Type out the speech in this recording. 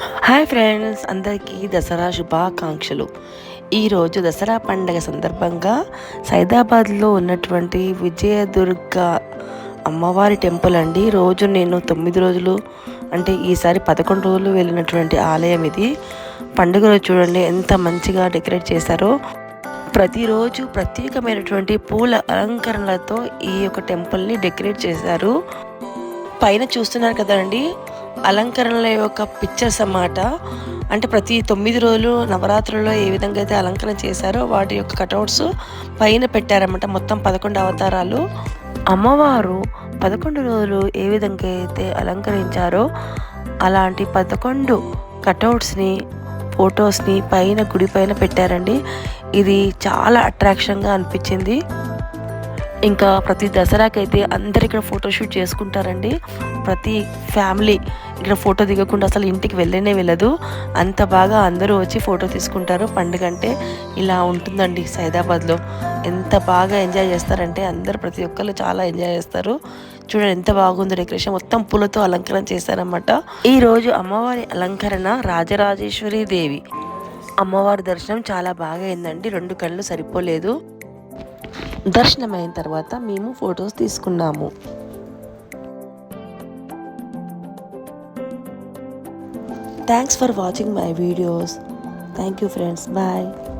Hi friends అందరికీ దసరా శుభాకాంక్షలు. ఈరోజు దసరా పండగ సందర్భంగా సైదాబాద్లో ఉన్నటువంటి విజయదుర్గ అమ్మవారి టెంపుల్ అండి. రోజు నేను తొమ్మిది రోజులు అంటే ఈసారి పదకొండు రోజులు వెళ్ళినటువంటి ఆలయం ఇది. పండుగ రోజు చూడండి ఎంత మంచిగా డెకరేట్ చేశారో. ప్రతిరోజు ప్రత్యేకమైనటువంటి పూల అలంకరణలతో ఈ యొక్క టెంపుల్ని డెకరేట్ చేశారు. పైన చూస్తున్నారు కదండి అలంకరణల యొక్క పిక్చర్స్ అన్నమాట. అంటే ప్రతి తొమ్మిది రోజులు నవరాత్రుల్లో ఏ విధంగా అయితే అలంకరణ చేశారో వాటి యొక్క కటౌట్స్ పైన పెట్టారన్నమాట. మొత్తం పదకొండు అవతారాలు. అమ్మవారు పదకొండు రోజులు ఏ విధంగా అయితే అలంకరించారో అలాంటి పదకొండు కటౌట్స్ని ఫొటోస్ని పైన గుడి పైన పెట్టారండి. ఇది చాలా అట్రాక్షన్గా అనిపించింది. ఇంకా ప్రతి దసరాకైతే అందరు ఇక్కడ ఫోటోషూట్ చేసుకుంటారండి. ప్రతి ఫ్యామిలీ ఇక్కడ ఫోటో దిగకుండా అసలు ఇంటికి వెళ్ళనే వెళ్ళదు. అంత బాగా అందరూ వచ్చి ఫోటో తీసుకుంటారు. పండుగ అంటే ఇలా ఉంటుందండి సైదాబాద్లో. ఎంత బాగా ఎంజాయ్ చేస్తారంటే అందరు ప్రతి ఒక్కరు చాలా ఎంజాయ్ చేస్తారు. చూడండి ఎంత బాగుందో డెకరేషన్. మొత్తం పూలతో అలంకరణ చేశారన్నమాట. ఈ రోజు అమ్మవారి అలంకరణ రాజరాజేశ్వరి దేవి. అమ్మవారి దర్శనం చాలా బాగా అయిందండి. రెండు కళ్ళు సరిపోలేదు. దర్శనం అయిన తర్వాత మేము ఫొటోస్ తీసుకున్నాము. Thanks for watching my videos. Thank you friends. Bye.